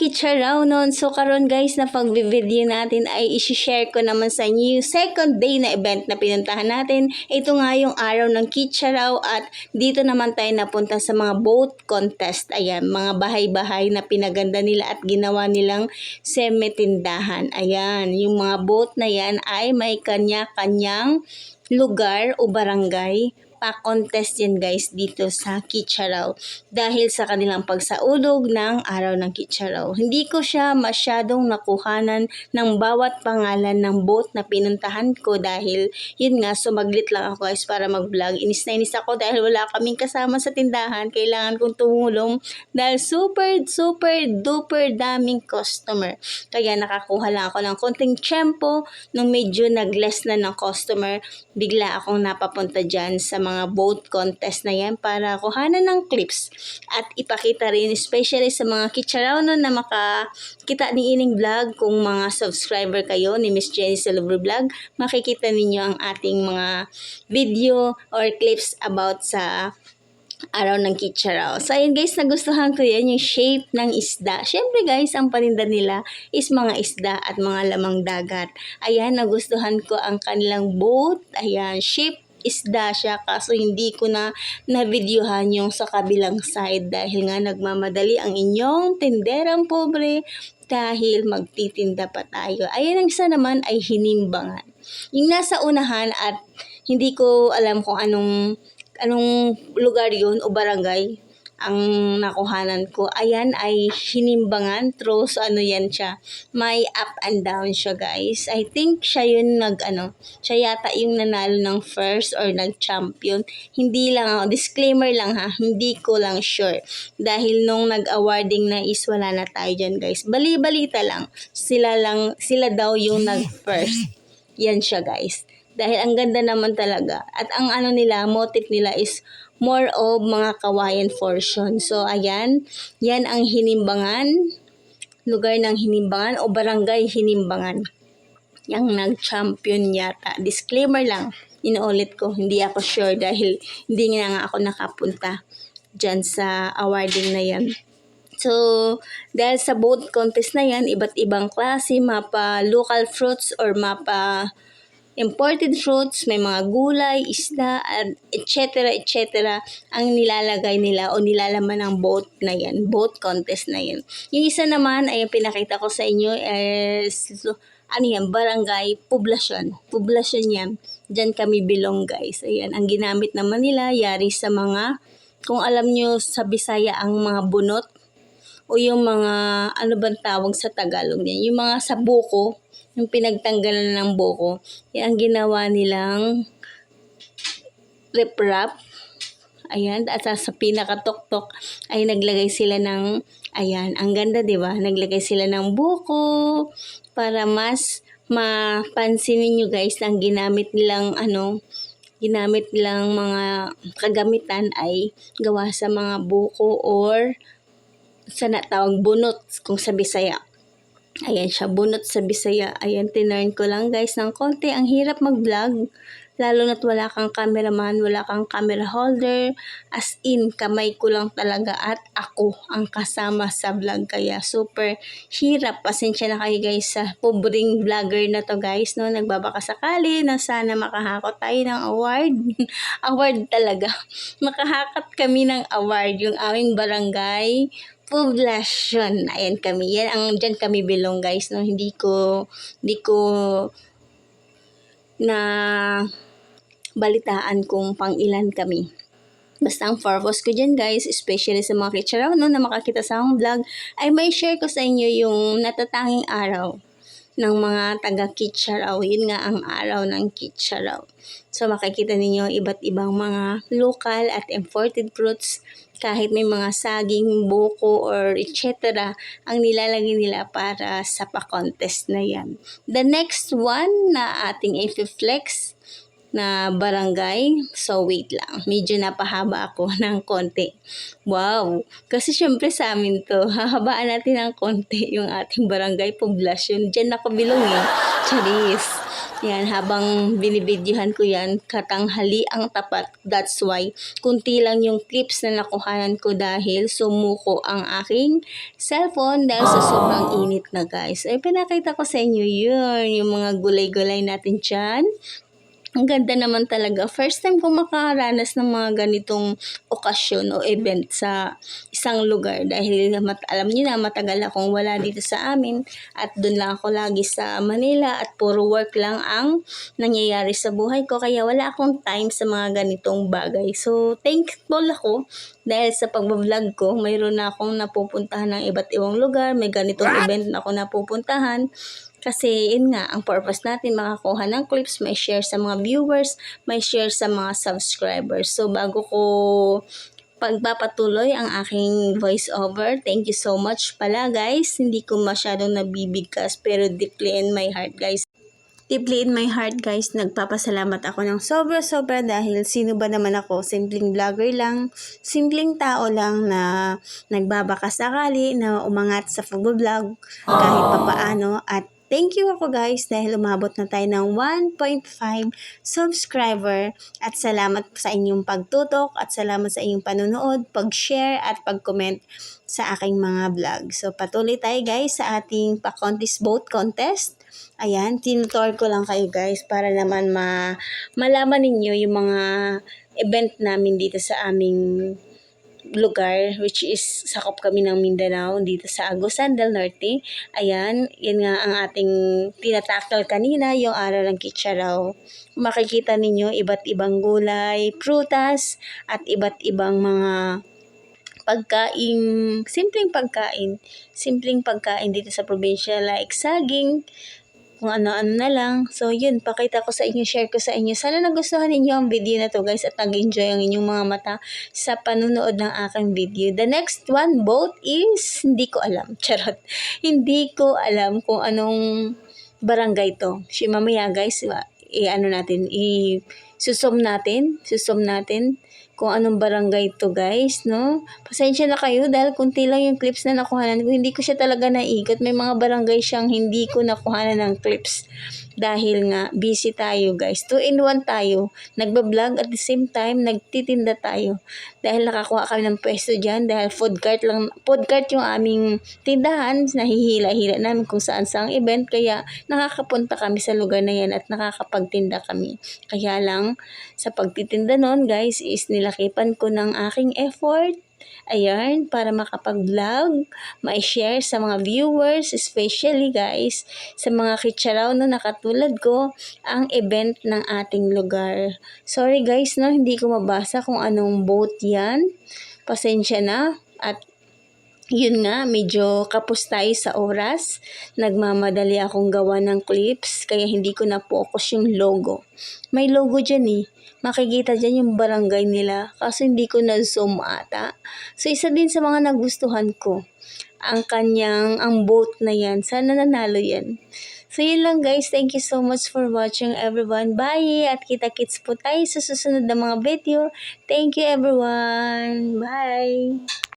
Kicharaw nun. So karon guys na pag-video natin ay isi-share ko naman sa inyo yung second day na event na pinuntahan natin. Ito nga yung araw ng Kicharaw at dito naman tayo napunta sa mga boat contest. Ayan, mga bahay-bahay na pinaganda nila at ginawa nilang semitindahan. Ayan, yung mga boat na yan ay may kanya-kanyang lugar o barangay pa-contest yan guys dito sa Kicharaw dahil sa kanilang pagsaulog ng araw ng Kicharaw. Hindi ko siya masyadong nakuhanan ng bawat pangalan ng boat na pinuntahan ko dahil yun nga sumaglit lang ako guys para mag-vlog. Inis na inis ako dahil wala kaming kasama sa tindahan. Kailangan kong tumulong dahil super super duper daming customer. Kaya nakakuha lang ako ng konting tiyempo nung medyo nag-less na ng customer. Bigla akong napapunta dyan sa mga boat contest na yan para kuhanan ng clips at ipakita rin especially sa mga kicharauno na makakita ni ining vlog kung mga subscriber kayo ni Miss Jenny Silver Vlog makikita ninyo ang ating mga video or clips about sa araw ng Kicharaw. So, ayun guys, nagustuhan ko yan, yung shape ng isda. Siyempre guys, ang paninda nila is mga isda at mga lamang dagat. Ayan, nagustuhan ko ang kanilang boat. Ayan, shape isda siya kaso hindi ko na na-videohan yung sa kabilang side dahil nga nagmamadali ang inyong tinderang pobre dahil magtitinda pa tayo. Ayan ang isa naman ay hinimbangan. Yung nasa unahan at hindi ko alam kung anong anong lugar yun o barangay ang nakuhanan ko. Ayan ay hinimbangan through so ano yan siya. May up and down siya guys. I think siya yun nag ano, siya yata yung nanalo ng first or nag-champion. Hindi lang ako, disclaimer lang ha, hindi ko lang sure. Dahil nung nag-awarding na is wala na tayo dyan guys. Bali-balita lang. Sila lang, sila daw yung nag-first. Yan siya guys. Dahil ang ganda naman talaga. At ang ano nila, motive nila is more of mga kawayan portion. So, ayan. Yan ang hinimbangan. Lugar ng hinimbangan o barangay hinimbangan. Yang nag-champion yata. Disclaimer lang. Inuulit ko. Hindi ako sure dahil hindi nga nga ako nakapunta dyan sa awarding na yan. So, dahil sa boat contest na yan, iba't ibang klase, mapa local fruits or mapa imported fruits, may mga gulay, isda, etc. etc. ang nilalagay nila o nilalaman ng boat na yan, boat contest na yan. Yung isa naman ay yung pinakita ko sa inyo is ano yan, barangay, poblasyon. Poblasyon yan. Diyan kami bilong guys. Ayan, ang ginamit naman nila, yari sa mga, kung alam nyo sa Bisaya ang mga bunot, o yung mga, ano bang tawag sa Tagalog yan, yung mga sa buko, yung pinagtanggalan ng buko, yan ang ginawa nilang riprap. Ayan, at sa, pinakatok-tok ay naglagay sila ng, ayan, ang ganda, di ba? Naglagay sila ng buko para mas mapansin niyo guys na ang ginamit nilang ano, ginamit nilang mga kagamitan ay gawa sa mga buko or sa natawag bunot kung sa Bisaya. Ayan siya, bunot sa Bisaya. Ayan, tinurn ko lang guys ng konti. Ang hirap mag-vlog. Lalo na't wala kang cameraman, wala kang camera holder. As in, kamay ko lang talaga at ako ang kasama sa vlog. Kaya super hirap. Pasensya na kayo guys sa pobreng vlogger na to guys. No? Nagbabaka sakali na sana makahakot tayo ng award. award talaga. Makahakot kami ng award. Yung aming barangay poblasyon. Ayan kami. Yan ang dyan kami bilong guys. No? Hindi ko, hindi ko na balitaan kung pang ilan kami. Basta ang purpose ko dyan guys, especially sa mga kitcharaw no, na makakita sa akong vlog, ay may share ko sa inyo yung natatanging araw ng mga taga Kitcharaw. Yun nga ang araw ng Kitcharaw. So makikita ninyo iba't ibang mga local at imported fruits kahit may mga saging, buko, or etc. ang nilalagay nila para sa pa-contest na yan. The next one na ating i-flex na barangay. So, wait lang. Medyo napahaba ako ng konti. Wow! Kasi syempre sa amin to, hahabaan natin ng konti yung ating barangay poblasyon. Diyan nakabilong eh. Charis. Yan, habang binibidyohan ko yan, katanghali ang tapat. That's why, kunti lang yung clips na nakuhanan ko dahil sumuko ang aking cellphone dahil sa sobrang init na guys. Ay, pinakita ko sa inyo yun, yung mga gulay-gulay natin dyan. Ang ganda naman talaga. First time ko makaranas ng mga ganitong okasyon o event sa isang lugar dahil alam niyo na matagal akong wala dito sa amin at doon lang ako lagi sa Manila at puro work lang ang nangyayari sa buhay ko kaya wala akong time sa mga ganitong bagay. So thankful ako dahil sa pag-vlog ko, mayroon na akong napupuntahan ng iba't ibang lugar, may ganitong event na ako napupuntahan. Kasi yun nga, ang purpose natin makakuha ng clips, may share sa mga viewers, may share sa mga subscribers. So bago ko pagpapatuloy ang aking voiceover, thank you so much pala guys. Hindi ko masyadong nabibigkas pero deeply in my heart guys. Deeply in my heart guys, nagpapasalamat ako ng sobra-sobra dahil sino ba naman ako, simpleng vlogger lang, simpleng tao lang na nagbabaka sakali na umangat sa pag-vlog kahit papaano at Thank you ako guys dahil umabot na tayo ng 1.5 subscriber at salamat sa inyong pagtutok at salamat sa inyong panunood, pag-share at pag-comment sa aking mga vlog. So patuloy tayo guys sa ating pa-contest boat contest. Ayan, tinutor ko lang kayo guys para naman ma malaman ninyo yung mga event namin dito sa aming lugar which is sakop kami ng Mindanao dito sa Agusan del Norte. Ayan, yan nga ang ating tinatakal kanina, yung araw ng Kitsaraw. Makikita ninyo iba't ibang gulay, prutas, at iba't ibang mga pagkain, simpleng pagkain, simpleng pagkain dito sa probinsya like saging, kung ano-ano na lang. So, yun, pakita ko sa inyo, share ko sa inyo. Sana nagustuhan ninyo ang video na to, guys, at nag-enjoy ang inyong mga mata sa panunood ng aking video. The next one, boat is, hindi ko alam. Charot. Hindi ko alam kung anong barangay to. Si mamaya, guys, i-ano natin, i- susum natin, susum natin kung anong barangay to guys, no? Pasensya na kayo dahil kunti lang yung clips na nakuhanan ko. Hindi ko siya talaga naigot. May mga barangay siyang hindi ko nakuhanan ng clips. Dahil nga, busy tayo guys. Two in one tayo. Nagbablog at the same time, nagtitinda tayo. Dahil nakakuha kami ng pwesto dyan. Dahil food cart lang, food cart yung aming tindahan. Nahihila-hila namin kung saan saang event. Kaya nakakapunta kami sa lugar na yan at nakakapagtinda kami. Kaya lang, sa pagtitinda nun guys, is nilakipan ko ng aking effort Ayan, para makapag-vlog, ma-share sa mga viewers, especially guys, sa mga kitsaraw na nakatulad ko, ang event ng ating lugar. Sorry guys, no, hindi ko mabasa kung anong boat yan. Pasensya na. At yun nga, medyo kapos tayo sa oras. Nagmamadali akong gawa ng clips, kaya hindi ko na-focus yung logo. May logo dyan eh. Makikita dyan yung barangay nila, kaso hindi ko na-zoom ata. So, isa din sa mga nagustuhan ko, ang kanyang, ang boat na yan. Sana nanalo yan. So, yun lang guys. Thank you so much for watching everyone. Bye! At kita-kits po tayo sa susunod na mga video. Thank you everyone. Bye!